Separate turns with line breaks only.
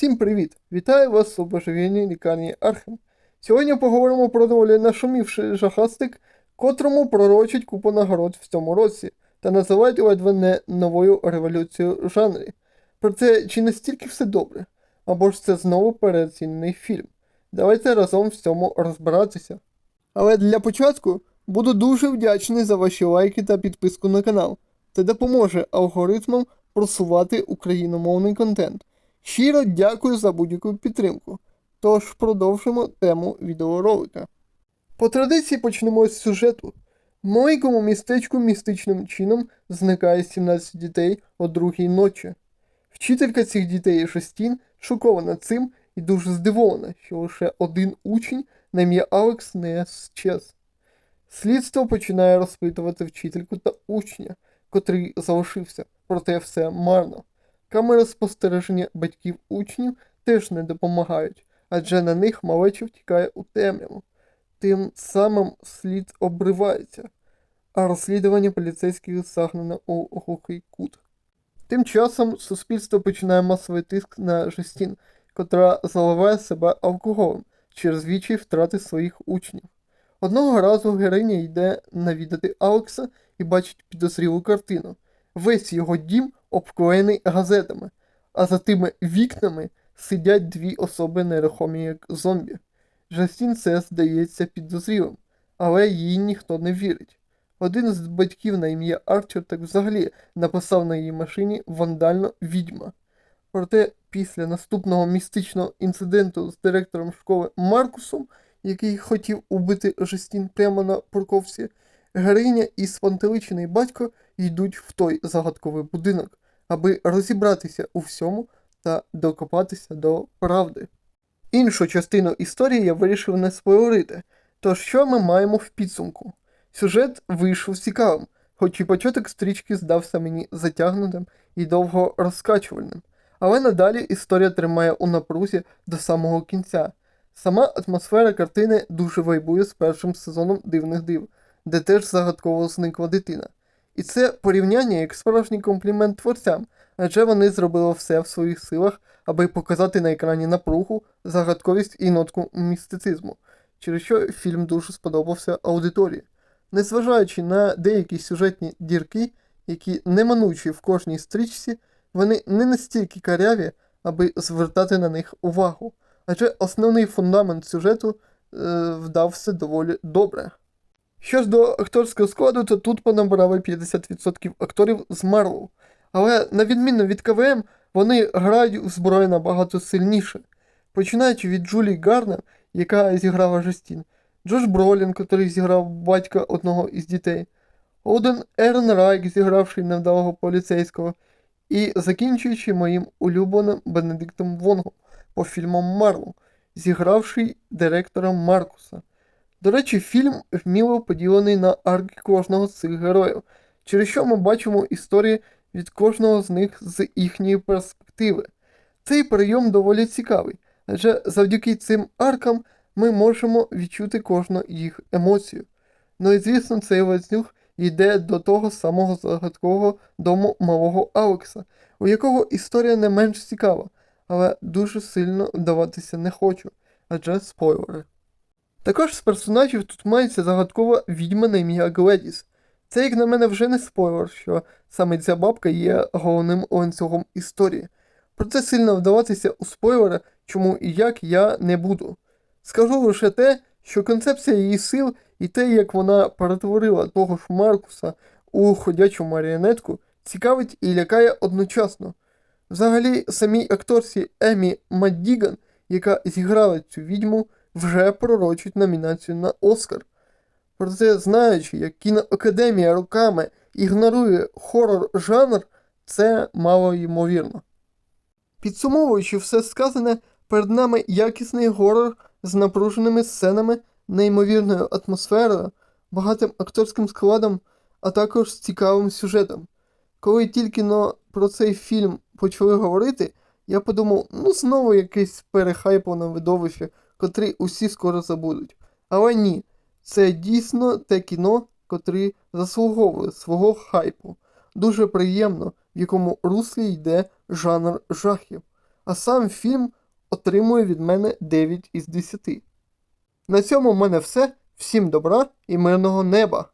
Всім привіт! Вітаю вас у божевільній лікарні Архем. Сьогодні поговоримо про доволі нашумівший жахастик, котрому пророчать купу нагород в цьому році, та називають ледве не новою революцією жанрі. Проте чи настільки все добре? Або ж це знову переоцінений фільм? Давайте разом в цьому розбиратися. Але для початку буду дуже вдячний за ваші лайки та підписку на канал. Це допоможе алгоритмам просувати україномовний контент. Щиро дякую за будь-яку підтримку. Тож продовжимо тему відеоролика. По традиції почнемо з сюжету. В маленькому містечку містичним чином зникає 17 дітей о другій ночі. Вчителька цих дітей Жестін шокована цим і дуже здивована, що лише один учень на ім'я Алекс не щез. Слідство починає розпитувати вчительку та учня, котрий залишився, проте все марно. Камери спостереження батьків учнів теж не допомагають, адже на них малеча втікає у темряву. Тим самим слід обривається, а розслідування поліцейських загнано у глухий кут. Тим часом суспільство починає масовий тиск на Жестін, котра заливає себе алкоголем через вічі втрати своїх учнів. Одного разу героїня йде навідати Алекса і бачить підозрілу картину. Весь його дім обклеєний газетами, а за тими вікнами сидять дві особи нерухомі як зомбі. Жастін це здається підозрілим, але їй ніхто не вірить. Один з батьків на ім'я Арчер так взагалі написав на її машині вандально відьма. Проте після наступного містичного інциденту з директором школи Маркусом, який хотів убити Жестін прямо на парковці, героїня і спантеличений батько йдуть в той загадковий будинок, аби розібратися у всьому та докопатися до правди. Іншу частину історії я вирішив не спойлерити, тож що ми маємо в підсумку? Сюжет вийшов цікавим, хоч і початок стрічки здався мені затягнутим і довго розкачувальним. Але надалі історія тримає у напрузі до самого кінця. Сама атмосфера картини дуже вайбує з першим сезоном дивних див, де теж загадково зникла дитина. І це порівняння як справжній комплімент творцям, адже вони зробили все в своїх силах, аби показати на екрані напругу, загадковість і нотку містицизму, через що фільм дуже сподобався аудиторії. Незважаючи на деякі сюжетні дірки, які неминучі в кожній стрічці, вони не настільки каряві, аби звертати на них увагу, адже основний фундамент сюжету е, вдався доволі добре. Що ж до акторського складу, то тут понабрали 50% акторів з Марвел. Але на відміну від КВМ, вони грають в зброю набагато сильніше. Починаючи від Джулі Гарнер, яка зіграла Жестін, Джош Бролін, який зіграв батька одного із дітей, Оден Ерен Райк, зігравший невдалого поліцейського, і закінчуючи моїм улюбленим Бенедиктом Вонгом по фільмам Марвел, зігравший директора Маркуса. До речі, фільм вміло поділений на арки кожного з цих героїв, через що ми бачимо історії від кожного з них з їхньої перспективи. Цей прийом доволі цікавий, адже завдяки цим аркам ми можемо відчути кожну їх емоцію. Ну і звісно, цей лазнюк йде до того самого загадкового дому малого Алекса, у якого історія не менш цікава, але дуже сильно вдаватися не хочу, адже спойлери. Також з персонажів тут мається загадкова відьма на ім'я Гледіс. Це, як на мене, вже не спойлер, що саме ця бабка є головним ланцюгом історії. Проте сильно вдаватися у спойлери, чому і як я не буду. Скажу лише те, що концепція її сил і те, як вона перетворила того ж Маркуса у ходячу маріонетку, цікавить і лякає одночасно. Взагалі, самій акторці Емі Маддіган, яка зіграла цю відьму, вже пророчить номінацію на Оскар. Проте, знаючи, як кіноакадемія руками ігнорує хорор жанр, це мало ймовірно. Підсумовуючи все сказане, перед нами якісний горор з напруженими сценами, неймовірною атмосферою, багатим акторським складом, а також з цікавим сюжетом. Коли тільки но про цей фільм почали говорити, я подумав, ну знову якесь перехайповане видовище, котрі усі скоро забудуть. Але ні, це дійсно те кіно, котрі заслуговує свого хайпу. Дуже приємно, в якому руслі йде жанр жахів. а сам фільм отримує від мене 9 із 10. На цьому в мене все. Всім добра і мирного неба!